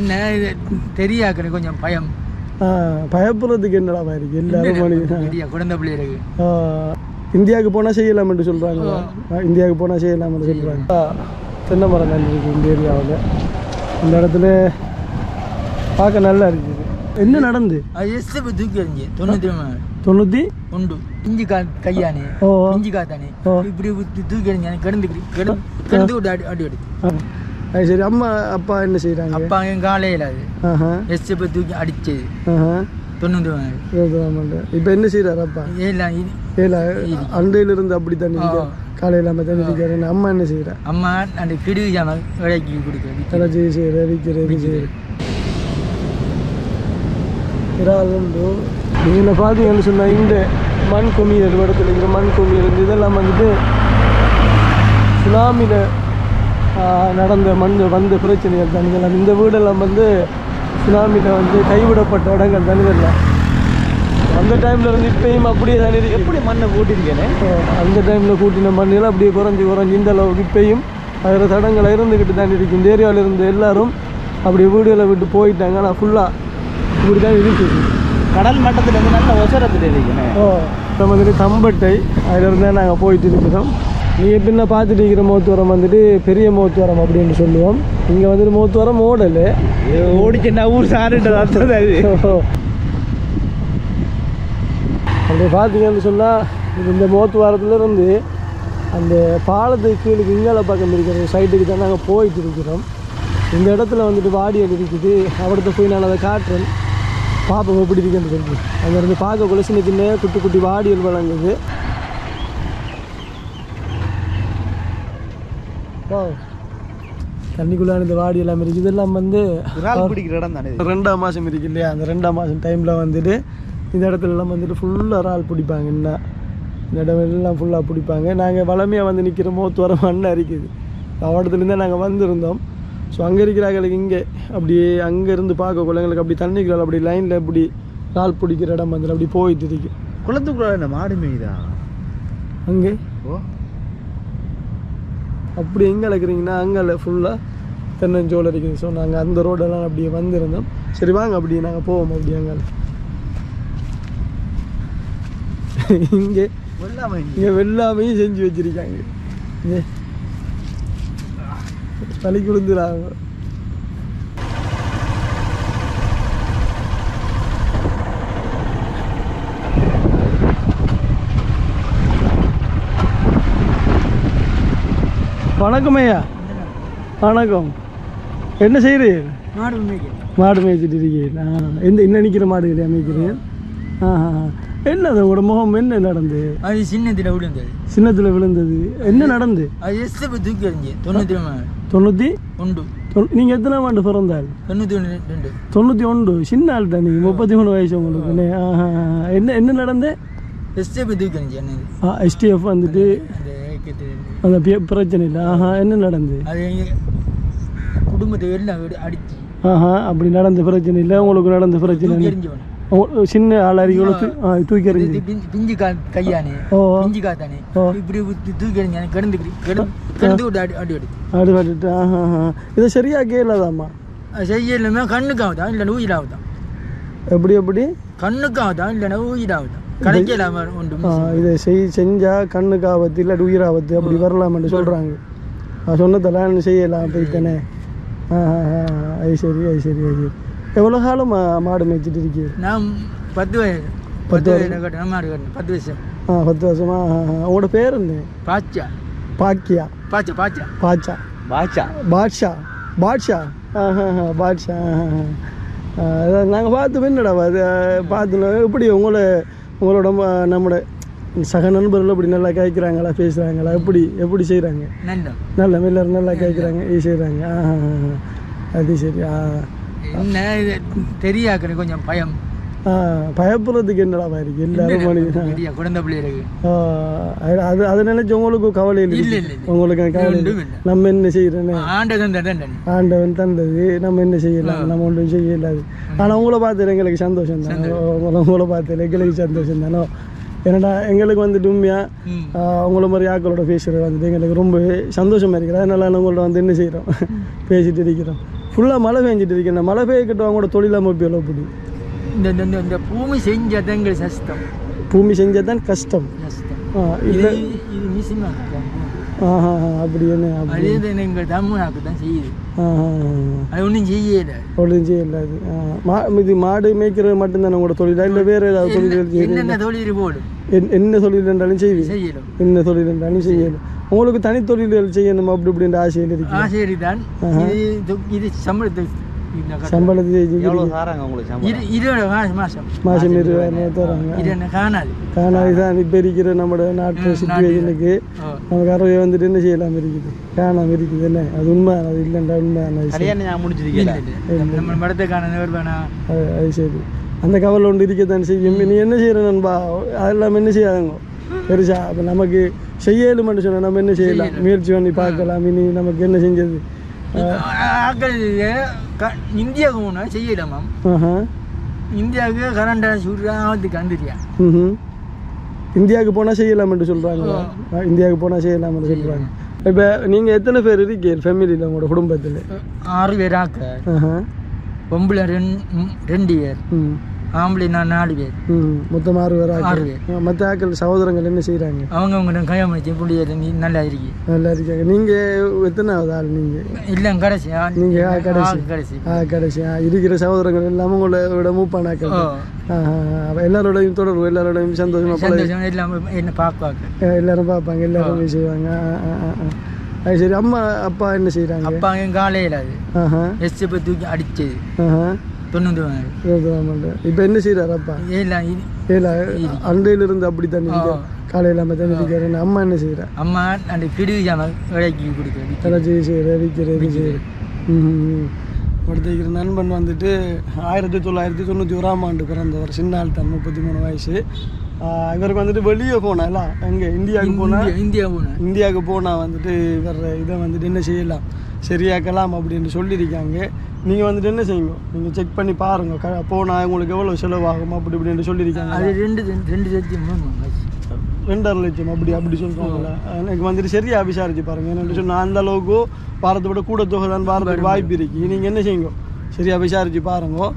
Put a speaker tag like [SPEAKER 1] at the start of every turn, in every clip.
[SPEAKER 1] என்ன இது தெரியாக்குன்னு கொஞ்சம் பயம்.
[SPEAKER 2] பயப்படுறதுக்கு என்னடா இருக்கு எல்லாரும் மனிதன்
[SPEAKER 1] குழந்தை பிள்ளைகளுக்கு
[SPEAKER 2] இந்தியாவுக்கு போனால் செய்யலாம்னு சொல்கிறாங்க இந்தியாவுக்கு போனால் செய்யலாம்னு சொல்கிறாங்க தென்னை மரம் நல்லா இருக்குது இந்த ஏரியாவில். இந்த இடத்துல பார்க்க நல்லா இருக்குது. என்ன நடந்து?
[SPEAKER 1] அது எஸ் தூக்கி எறிஞ்சு மூணு
[SPEAKER 2] தொண்ணூற்றி
[SPEAKER 1] உண்டு. இஞ்சி கா கையானே
[SPEAKER 2] ஓ.
[SPEAKER 1] இஞ்சி காத்தானே. இப்படி தூக்கி எறிஞ்சானே கிடந்து கிடந்து விட்டு அடி அடி
[SPEAKER 2] ஆ. அது சரி அம்மா அப்பா என்ன செய்கிறாங்க
[SPEAKER 1] அப்பா என் காலையில் அது.
[SPEAKER 2] ஆஹா.
[SPEAKER 1] எஸ் தூக்கி தொண்ணூத்தி மூணு
[SPEAKER 2] இப்போ என்ன செய்கிறாரு அப்பா?
[SPEAKER 1] இது
[SPEAKER 2] ஏல அண்டையிலிருந்து அப்படி தண்ணி. காலையில் நம்ம தண்ணி அடிக்கிறாரு அம்மா என்ன செய்கிறா
[SPEAKER 1] அம்மா அந்த கிடு ஜாம விலைக்கு கொடுக்குறது
[SPEAKER 2] எலர்ஜி செய்கிற விற்கிற செய்கிற இறால் உண்டு. நீங்கள் பார்த்தீங்கன்னு சொன்னால் இந்த மண் குமியல் இடத்துல இருக்கிற மண் குமியல் இதெல்லாம் வந்துட்டு சுனாமியில் நடந்த மண் வந்த பிரச்சனைகள் தான். இதெல்லாம் இந்த வீடெல்லாம் வந்து சுனாமியில் வந்து கைவிடப்பட்ட இடங்கள் தான் இதெல்லாம். அந்த டைமில் இருந்து இப்பயும் அப்படியே தான் இருக்கு.
[SPEAKER 3] எப்படி மண்ணை கூட்டிருக்கேனே?
[SPEAKER 2] அந்த டைமில் கூட்டின மண்ணில் அப்படியே குறைஞ்சி குறைஞ்சி இந்த அளவுக்கு இப்பயும் அதில் தடங்கள் இருந்துக்கிட்டு தான் இருக்கு. இந்த ஏரியாவில் இருந்த எல்லாரும் அப்படி வீடுகளை விட்டு போயிட்டாங்க. ஆனால் ஃபுல்லாக இப்படி தான் இருக்குது
[SPEAKER 3] கடல் மட்டத்துல இருந்து நல்ல ஒசரத்துல இருக்கேனே
[SPEAKER 2] ஓ இப்போ தம்பட்டை அதில் இருந்தால் நாங்கள் போயிட்டு இருக்கிறோம். நீங்கள் பின்ன பார்த்துட்டு இருக்கிற மோத்துவரம் வந்துட்டு பெரிய மோத்துவரம் அப்படின்னு சொல்லுவோம். இங்கே வந்துட்டு மோத்துவரம் ஓடல்
[SPEAKER 3] ஓடிச்சுன்னா ஊர் சாருன்றது அர்த்தம் அது.
[SPEAKER 2] அப்படி பார்த்தீங்கன்னு சொன்னால் இந்த மோத்துவாரத்துல இருந்து அந்த பாலத்துக்கு கீழே விங்கால பக்கம் இருக்கிற சைட்டுக்கு தான் நாங்கள் போயிட்டு இருக்கிறோம். இந்த இடத்துல வந்துட்டு வாடியல் இருக்குது. அவர்கிட்ட போய் நான் அதை காட்டுறேன். பாப்போம் எப்படி இருக்குன்னு சொல்லி. அங்கே இருந்து பார்க்கக்குள்ள சின்ன சின்ன குட்டி குட்டி வாடியல் வழங்குது தண்ணிக்குள்ளான இந்த வாடி எல்லாம் இருக்குது. இதெல்லாம் வந்து
[SPEAKER 3] பிடிக்கிற இடம் தானே.
[SPEAKER 2] ரெண்டாம் மாதம் இருக்கு இல்லையா? அந்த ரெண்டாம் மாதம் டைமில் வந்துட்டு இந்த இடத்துல எல்லாம் வந்துட்டு ஃபுல்லாக இறால் பிடிப்பாங்க. என்ன? இந்த இடம் எல்லாம் ஃபுல்லாக பிடிப்பாங்க. நாங்கள் வளமையாக வந்து நிற்கிற மோத்து வர மண்ணாக இருக்குது அவடத்துலேருந்தே நாங்கள் வந்திருந்தோம். ஸோ அங்கே இருக்கிறாங்களுக்கு இங்கே. அப்படியே அங்கேருந்து பார்க்கக்குள்ள எங்களுக்கு அப்படி தண்ணிக்குள்ள அப்படி லைனில் இப்படி இறால் பிடிக்கிற இடம் வந்து அப்படி போயிட்டு இருக்கு.
[SPEAKER 3] குளத்துக்குள்ள என்ன? மாடு மேய்தா?
[SPEAKER 2] அங்கே?
[SPEAKER 3] ஓ.
[SPEAKER 2] அப்படி எங்கே இருக்கிறீங்கன்னா அங்கே ஃபுல்லாக தென்னஞ்சோல் இருக்குது ஸோ நாங்கள் அந்த ரோடெல்லாம் அப்படியே வந்திருந்தோம். சரி வாங்க அப்படியே நாங்கள் போவோம் அப்படி அங்கே. இங்கே
[SPEAKER 3] வெள்ளாமை
[SPEAKER 2] இங்கே வெள்ளாமையும் செஞ்சு வச்சிருக்காங்க. இங்கே. தலி குளிந்துடாங்க வணக்கம் ஐயா. வணக்கம். என்ன செய்கிறீர்?
[SPEAKER 1] மாடு
[SPEAKER 2] மாடு மேய்ச்சிட்டு இருக்கீங்க எந்த என்ன நிற்கிற மாடு இல்லையா மேய்க்கிறீங்க ஆஹா என்னது உங்களோட முகம்? என்ன நடந்து?
[SPEAKER 1] அது சின்னத்தில் விழுந்தது.
[SPEAKER 2] சின்னத்தில் விழுந்தது. என்ன நடந்து?
[SPEAKER 1] அது எஸ் தூக்கி எறிஞ்சு தொண்ணூத்தி மூணு
[SPEAKER 2] தொண்ணூற்றி
[SPEAKER 1] உண்டு
[SPEAKER 2] நீங்கள் எத்தனை ஆண்டு பிறந்தாள்
[SPEAKER 1] தொண்ணூத்தி ஒன்று ரெண்டு.
[SPEAKER 2] தொண்ணூற்றி ஒன்று. சின்ன ஆள் தான் முப்பத்தி மூணு வயசு உங்களுக்கு. என்ன என்ன நடந்து?
[SPEAKER 1] எஸ் தூக்கி எறிஞ்சு என்னது.
[SPEAKER 2] எஸ்டிஎஃப் வந்துட்டு.
[SPEAKER 1] அந்த
[SPEAKER 2] பிரச்சனை இல்லை. ஆஹா என்ன நடந்து?
[SPEAKER 1] அது குடும்பத்தை அடி- அடிச்சு.
[SPEAKER 2] ஆஹா அப்படி நடந்த பிரச்சனை இல்லை. உங்களுக்கு நடந்த பிரச்சனை இல்லை சின்ன ஆள் அறிவுகளுக்கு தூக்கி எறிஞ்சு
[SPEAKER 1] பிஞ்சு- கா கையானே. பிஞ்சு காத்தானே. இப்படி தூக்கி எறிஞ்சானே கிடந்து கிடந்து விட்டு அடி அடி எடுத்து
[SPEAKER 2] ஆடு வாட்டிட்டு ஆஹா. இதை சரியாக கேளாதாம்மா?
[SPEAKER 1] அது செய்யலுமே கண்ணுக்கு ஆகுதான் இல்லைன்னா உயிராகுதான்
[SPEAKER 2] எப்படி எப்படி?
[SPEAKER 1] கண்ணுக்கு ஆகுதான் இல்லைன்னா உயிராகுதான் கிடைக்கலாம ஒன்று
[SPEAKER 2] ஆ, இதை செய் செஞ்சால் கண்ணுக்கு ஆபத்து இல்லை உயிர் ஆபத்து அப்படி வரலாம்னு சொல்கிறாங்க சொன்னதெல்லாம் செய்யலாம் போய்த்தானே ஆ ஆ, ஆ, அது சரி அது சரி அது சரி. எவ்வளோ காலம் மா- மாடு மேய்ச்சிட்டு இருக்கீங்க
[SPEAKER 1] நான் பத்து வயசு. பத்து கட்டணும்? மாடு பத்து வயசு.
[SPEAKER 2] ஆ பத்து வருஷமா. உங்களோட பேர் என்ன?
[SPEAKER 1] பாச்சா
[SPEAKER 2] பாக்கியா
[SPEAKER 1] பாச்சா பாச்சா
[SPEAKER 2] பாட்சா
[SPEAKER 3] பாச்சா
[SPEAKER 2] பாட்ஷா. பாட்ஷா. ஆஹா பாட்ஷா நாங்கள் பார்த்து என்னடா அது பார்த்து எப்படி உங்களை உங்களோட ம- நம்மளோட சக நண்பர்கள் அப்படி நல்லா கேட்குறாங்களா பேசுகிறாங்களா எப்படி எப்படி செய்கிறாங்க
[SPEAKER 1] நல்ல
[SPEAKER 2] நல்லா எல்லாரும் நல்லா கேட்குறாங்க இது செய்கிறாங்க அது சரி ஆ
[SPEAKER 1] என்ன இது? தெரியாக்குன்னு கொஞ்சம் பயம்.
[SPEAKER 2] பயப்படுறதுக்கு என்னடா இருக்கு எல்லாரும் ஆ, அது- அது நினைச்சு உங்களுக்கு கவலை இல்லை. உங்களுக்கு கவலை. நம்ம என்ன
[SPEAKER 1] தண்டனை.
[SPEAKER 2] ஆண்டவன் தந்தது. நம்ம என்ன செய்யலாம்? நம்ம ஒன்றும் செய்யலாது ஆனால் உங்களை பார்த்து எங்களுக்கு சந்தோஷம் தான்? உங்களை உங்களை பார்த்து எங்களுக்கு சந்தோஷம் தானோ? ஏன்னாடா எங்களுக்கு வந்துட்டு உண்மையாக
[SPEAKER 1] ம்.
[SPEAKER 2] உங்களை மாதிரி ஆக்களோட பேசுகிறது வந்துட்டு எங்களுக்கு ரொம்ப சந்தோஷமாக இருக்குது. அதனால உங்கள்ட்ட வந்து என்ன செய்கிறோம் பேசிட்டு இருக்கிறோம். ஃபுல்லாக மழை பெஞ்சிட்டு இருக்கேன் மழை பெய்யக்கிட்ட அவங்களோட தொழிலாம போய் எப்படி
[SPEAKER 1] இந்த இந்த- இந்த பூமி செஞ்சதான் எங்களுக்கு சஸ்தம்
[SPEAKER 2] பூமி செஞ்சால் தான் கஷ்டம். இல்லை
[SPEAKER 1] இது மிஷின்
[SPEAKER 2] ஆஹா அப்படி என்ன
[SPEAKER 1] அது இது எங்கள் தமிழ்நாக்கு தான் செய்யுது. அது ஒன்றும் செய்யல.
[SPEAKER 2] ஒன்றும் செய்யல அது. மா இது மாடு மேய்க்கிறது மட்டும்தானே உங்களோட தொழிலா? இல்லை வேறு ஏதாவது தொழில்கள்
[SPEAKER 1] என்னென்ன தொழில் போடும்?
[SPEAKER 2] என்- என்ன தொழில் என்றாலும் செய்வீங்க
[SPEAKER 1] செய்யலும்
[SPEAKER 2] என்ன தொழில் என்றாலும் செய்யணும். உங்களுக்கு தனி தொழில்கள் செய்யணும் அப்படி இப்படின்ற ஆசையில் இருக்கு
[SPEAKER 1] ஆசையரி தான் இது இது- இது சம்பளத்துக்கு
[SPEAKER 3] எவ்வளோ உங்களுக்கு
[SPEAKER 2] மாதம் இருபதாயிரம் தராங்க
[SPEAKER 1] இது என்ன காணாது
[SPEAKER 2] காணாது தான் இப்போ இருக்கிற நம்ம நாட்டு சுச்சுவேஷனுக்கு. நமக்கு அறவை வந்துட்டு என்ன செய்யலாம் இருக்குது காணாம இருக்குது என்ன அது உண்மை அது இல்லைண்டா
[SPEAKER 3] கல்யாணம்.
[SPEAKER 1] நம்ம மடத்தை காண வருவானா
[SPEAKER 2] அது அது சரி அந்த கவலை ஒன்று இருக்கத்தான் செய்யும் நீ என்ன நண்பா அதெல்லாம் என்ன செய்யாதங்க பெருசா நமக்கு செய்யலும்னு சொன்னா நம்ம என்ன செய்யலாம் முயற்சி பண்ணி பார்க்கலாம் இனி நமக்கு என்ன செஞ்சது
[SPEAKER 1] இந்தியாவுக்கு போனால் செய்யலாமாம்
[SPEAKER 2] ஆஹா.
[SPEAKER 1] இந்தியாவுக்கு கரண்டா சுடுறாத்துக்கு வந்துட்டியா.
[SPEAKER 2] இந்தியாவுக்கு போனால் செய்யலாம்னு சொல்கிறாங்க இந்தியாவுக்கு போனால் செய்யலாம்னு சொல்கிறாங்க இப்போ நீங்கள் எத்தனை பேர் இருக்கீங்க? ஃபேமிலியில் உங்களோட குடும்பத்தில்?
[SPEAKER 1] ஆறு பேர் ஆக்க.
[SPEAKER 2] ஆஹா.
[SPEAKER 1] பொம்பளை ரெண்டு ரெண்டு பேர். ஆம்பளை நான் நாலு பேர்.
[SPEAKER 2] மொத்தம் ஆறு பேர்?
[SPEAKER 1] ஆறு பேர்.
[SPEAKER 2] மற்ற ஆக்கள் சகோதரங்கள் என்ன செய்கிறாங்க
[SPEAKER 1] அவங்க அவங்க கல்யாணம் புள்ளியர் நீ நல்லா இருக்கு.
[SPEAKER 2] நல்லா இருக்காங்க. நீங்கள் எத்தனாவது ஆள் நீங்கள்
[SPEAKER 1] இல்லை கடைசி ஆ-
[SPEAKER 2] நீங்க ஆ, கடைசி.
[SPEAKER 1] கடைசி.
[SPEAKER 2] ஆ கடைசி. இருக்கிற சகோதரங்கள் எல்லாமே உங்களோட
[SPEAKER 1] ஓ
[SPEAKER 2] அப்போ எல்லாரோடையும் தொடர்பு எல்லாரோடையும் சந்தோஷமா பழகி
[SPEAKER 1] சந்தோஷம் எல்லாம் என்ன பார்ப்பாங்க.
[SPEAKER 2] எல்லாரும் பார்ப்பாங்க எல்லாரும் செய்வாங்க. அது சரி அம்மா அப்பா என்ன செய்கிறாங்க
[SPEAKER 1] அப்பா என் காலையில் அது.
[SPEAKER 2] ஆஹா.
[SPEAKER 1] எஸ் இப்போ தூக்கி அடிச்சது. தொண்ணூறு வாங்க
[SPEAKER 2] இப்போ என்ன செய்கிறாரு அப்பா?
[SPEAKER 1] இது
[SPEAKER 2] ஏல அண்டையிலிருந்து அப்படி தண்ணி. காலையில் நம்ம தண்ணி இருக்காரு அம்மா என்ன செய்கிறா
[SPEAKER 1] அம்மா அந்த கிடு ஜாம விலைக்கு கொடுக்குறது
[SPEAKER 2] தலைச்சி செய்கிற விற்கிற செய்கிற ஒருத்தர் நண்பன் வந்துட்டு ஆயிரத்தி தொள்ளாயிரத்தி தொண்ணூற்றி ஓராம் ஆண்டு பிறந்தவர். சின்ன ஆள் தான் முப்பத்தி மூணு வயசு. இவருக்கு வந்துட்டு வெளியே போனால எங்கே இந்தியாவுக்கு போனால்
[SPEAKER 1] இந்தியா போனேன்.
[SPEAKER 2] இந்தியாவுக்கு போனால் வந்துட்டு வர்ற இதை வந்துட்டு என்ன செய்யலாம் சரியாக்கலாம் அப்படின்னு சொல்லியிருக்காங்க. நீங்கள் வந்துட்டு என்ன செய்யுங்க? நீங்கள் செக் பண்ணி பாருங்க க போனால் உங்களுக்கு எவ்வளோ செலவாகும் அப்படி இப்படின்னு சொல்லியிருக்காங்க.
[SPEAKER 1] அது ரெண்டு ரெண்டு லட்சம்
[SPEAKER 2] ரெண்டரை லட்சம் அப்படி அப்படி சொல்கிறாங்களா எனக்கு வந்துட்டு சரியா விசாரிச்சு பாருங்க. என்ன சொன்னால் அந்த அளவுக்கு பாரத்தை விட கூட தொகை தான் பாரத்துக்கு வாய்ப்பு இருக்கு. நீங்கள் என்ன செய்யுங்க? சரியா விசாரிச்சு பாருங்க. ஆஹ்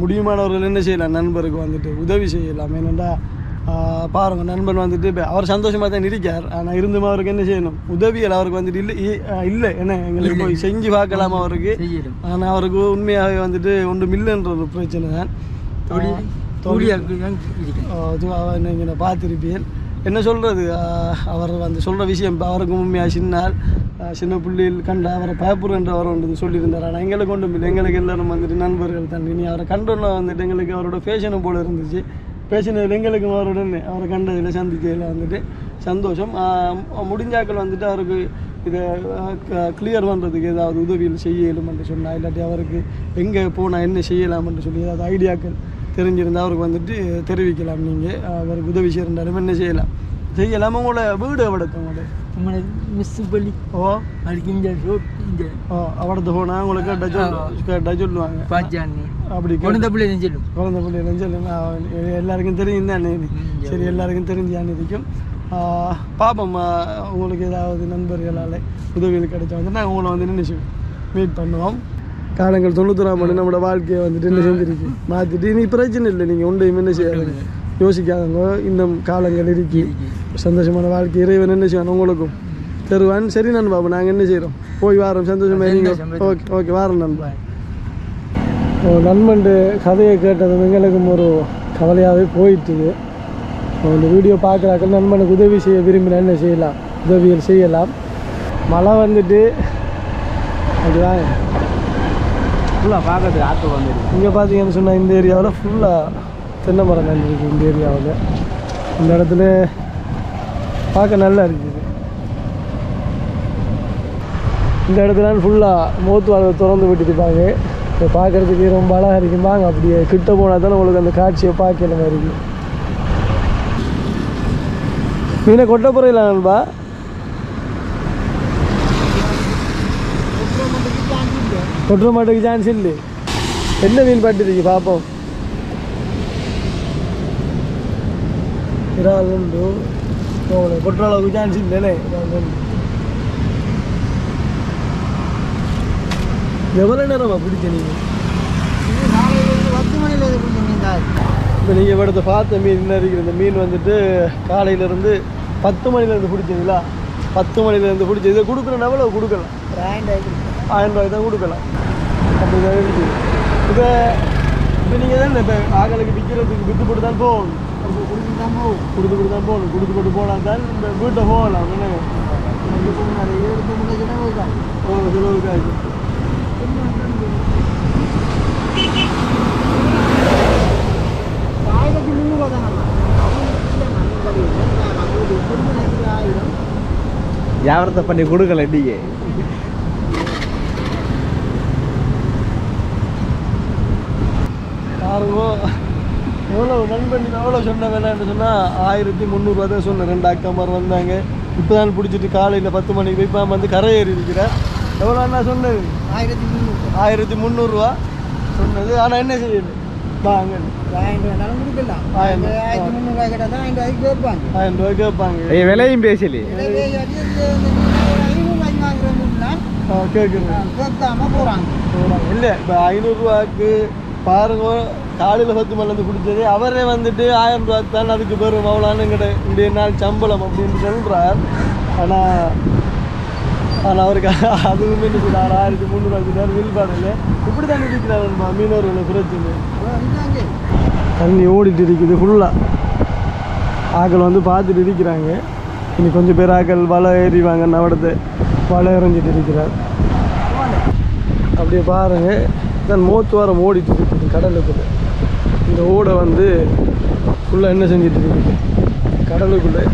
[SPEAKER 2] முடியுமானவர்கள் என்ன செய்யலாம் நண்பருக்கு வந்துட்டு உதவி செய்யலாம். என்னென்னா பாருங்க நண்பன் வந்துட்டு இப்போ அவர் சந்தோஷமாக தான் இருக்கார். ஆனால் இருந்தும் அவருக்கு என்ன செய்யணும்? உதவிகள் அவருக்கு வந்துட்டு இல்லை இல்லை. என்ன எங்களுக்கு போய் செஞ்சு பார்க்கலாம் அவருக்கு. ஆனால் அவருக்கு உண்மையாகவே வந்துட்டு ஒன்றும் இல்லைன்ற ஒரு பிரச்சனை தான்.
[SPEAKER 1] தொழில்
[SPEAKER 2] அவர் நீங்கள் பார்த்துருப்பீர் என்ன சொல்கிறது அவர் வந்து சொல்கிற விஷயம் இப்போ அவருக்கு உண்மையாக சின்னால் சின்ன பிள்ளைகள் கண்ட அவரை பயப்புறன்ற அவர் வந்து சொல்லியிருந்தார். ஆனால் எங்களுக்கு ஒன்றும் இல்லை. எங்களுக்கு எல்லாரும் வந்துட்டு நண்பர்கள் தான். இனி அவரை கண்டோன்னா வந்துட்டு எங்களுக்கு அவரோட ஃபேஷனும் போல இருந்துச்சு. பேசினதில் எங்களுக்கும் அவருடன் அவரை கண்டதில் சந்திக்கையில் வந்துட்டு சந்தோஷம். முடிஞ்சாக்கள் வந்துட்டு அவருக்கு இதை கிளியர் பண்ணுறதுக்கு ஏதாவது உதவிகள் என்று சொன்னால் இல்லாட்டி அவருக்கு எங்கே போனால் என்ன செய்யலாம் என்று சொல்லி ஏதாவது ஐடியாக்கள் தெரிஞ்சிருந்தால் அவருக்கு வந்துட்டு தெரிவிக்கலாம் நீங்கள் அவருக்கு உதவி செய்யறாலும் என்ன செய்யலாம்? செய்யலாம்? உங்களோட வீடு எவ்வளோக்கு உங்களோட?
[SPEAKER 1] உங்களை மிஸ் பண்ணி
[SPEAKER 2] ஓ.
[SPEAKER 1] இந்த ரோட்
[SPEAKER 2] ஓ அவடத்து போனால் உங்களுக்கு கேட்டால் சொல்லுவாங்க. அப்படி
[SPEAKER 1] குழந்தை பிள்ளை செஞ்சிடும்
[SPEAKER 2] குழந்தை பிள்ளை சொல்லுங்க எல்லாருக்கும் தெரியும் தானே சரி எல்லாருக்கும் தெரிஞ்சான்னு இருக்கும். பாப்போம். உங்களுக்கு ஏதாவது நண்பர்களால் உதவிகள் கிடைச்சா வந்து நாங்கள் உங்களை வந்து நினைச்சு மீட் பண்ணுவோம். காலங்கள் தொண்ணூத்தொராம் ஆண்டு நம்மளோட வாழ்க்கையை வந்துட்டு என்ன செஞ்சிருக்கு? மாற்றிட்டு இனி பிரச்சனை இல்லை நீங்கள் ஒன்றையும் என்ன செய்யாதுங்க. யோசிக்காதவங்க இன்னும் காலங்கள் இருக்கு. சந்தோஷமான வாழ்க்கை இறைவன் என்ன செய்வான்? உங்களுக்கும். தருவான். சரி நண்பா அப்போ நாங்கள் என்ன செய்கிறோம் போய் வாரோம். சந்தோஷமா இருங்க. ஓகே ஓகே வாரோம் நண்பா. ஓ நண்பண்டு கதையை கேட்டது எங்களுக்கும் ஒரு கவலையாகவே போயிட்டுது. இந்த வீடியோ பார்க்குறாக்கள் நண்பனுக்கு உதவி செய்ய விரும்பினா என்ன செய்யலாம்? உதவிகள் செய்யலாம். மழை வந்துட்டு அதுதான்
[SPEAKER 3] ஃபுல்லாக பார்க்கறதுக்கு ஆற்று வந்துருக்கு
[SPEAKER 2] இங்கே பார்த்தீங்கன்னு சொன்னால் இந்த ஏரியாவில் ஃபுல்லாக தென்னை மரம் இருக்குது இந்த ஏரியாவில். இந்த இடத்துல பார்க்க நல்லா இருக்குது. இந்த இடத்துல ஃபுல்லாக மூத்து வாழ்வை திறந்து விட்டுருப்பாங்க இப்போ பார்க்குறதுக்கு ரொம்ப அழகாக இருக்கும்பாங்க அப்படியே கிட்ட போனால் தானே உங்களுக்கு அந்த காட்சியை பார்க்கல மாதிரி இருக்கு. மீனை கொட்டப்புறையில் நண்பா? கொட்டுற மாட்டுக்கு சான்ஸ் இல்லை என்ன மீன் பட்டுருக்கு பார்ப்போம் இறால் உண்டு கொட்டுற அளவுக்கு சான்ஸ் இல்லைனே எவ்வளோ நேரமா பிடிச்ச நீங்கள்
[SPEAKER 1] பத்து
[SPEAKER 2] இப்போ நீங்கள் இவ்வளோத்த பார்த்த மீன் என்ன இருக்குது இந்த மீன் வந்துட்டு காலையிலேருந்து பத்து மணிலேருந்து பிடிச்சதுங்களா பத்து மணிலேருந்து பிடிச்சது இதை கொடுக்குறோம் எவ்வளோ கொடுக்கலாம் ஆயிரம் ரூபாய்க்கு தான் கொடுக்கலாம். அப்படி தான் இருக்குது இப்போ இப்போ நீங்கள் தான் இப்போ ஆகலுக்கு விற்கிறதுக்கு விட்டு போட்டு தான் போகணும்.
[SPEAKER 1] கொடுத்து தான் போகும்
[SPEAKER 2] கொடுத்து கொடுத்து தான் போகணும். கொடுத்து போட்டு போனால் தான் இந்த வீட்டை போகலாம். என்ன?
[SPEAKER 1] அதை எடுத்து முடிச்சுன்னா போய்தான்
[SPEAKER 2] ஓ
[SPEAKER 3] வியாபாரத்தை பண்ணி கொடுக்கல நீங்க
[SPEAKER 2] பாருங்க எவ்வளோ நண்பன் எவ்வளோ சொன்ன வேணான்னு சொன்னால் ஆயிரத்தி முந்நூறுவா தான் சொன்னேன். ரெண்டு அக்காமார் வந்தாங்க. இப்போ தான் பிடிச்சிட்டு காலையில் பத்து மணிக்கு போய் இப்போ வந்து கரை ஏறி இருக்கிறேன் எவ்வளோ அண்ணா சொன்னது?
[SPEAKER 1] ஆயிரத்தி முந்நூறு
[SPEAKER 2] ஆயிரத்தி முந்நூறுரூவா சொன்னது. ஆனால் என்ன செய்யணும்
[SPEAKER 3] விலையும் பேசலி
[SPEAKER 1] எனவே அது இந்த ஐநூறுவாய்க்கு வாங்குற மீன்லாம்
[SPEAKER 2] ஆ கேட்குறேன்
[SPEAKER 1] கேட்காம போகிறாங்க
[SPEAKER 2] இல்லை இப்போ ஐநூறுரூவாக்கு பாருங்க காலையில் சத்து மணிலேருந்து பிடிச்சது அவரே வந்துட்டு ஆயிரம் ரூபா தான் அதுக்கு பெரும் மௌலான்னு எங்கிட்ட நாள் சம்பளம் அப்படின்னு சொல்கிறார் ஆனால் ஆனால் அவருக்கு அதுவுமே என்ன ஆயிரத்தி முந்நூறுவா சொல்றாரு வில்பாடு இப்படி தான் இருக்கிறாருமா மீனவர்களை பிரச்சனை. தண்ணி ஓடிட்டு இருக்குது ஃபுல்லாக ஆக்கள் வந்து பார்த்துட்டு இருக்கிறாங்க. இனி கொஞ்சம் பேர் ஆக்கள் வலை ஏறிவாங்க நவடத்தை வலை எறிஞ்சிட்டு இருக்கிறார். அப்படியே பாருங்கள் தான் மோத்துவாரம் ஓடிட்டு இருக்குது கடலுக்குள்ள. இந்த ஓடை வந்து ஃபுல்லாக என்ன செஞ்சிட்டு இருக்குது கடலுக்குள்ளே.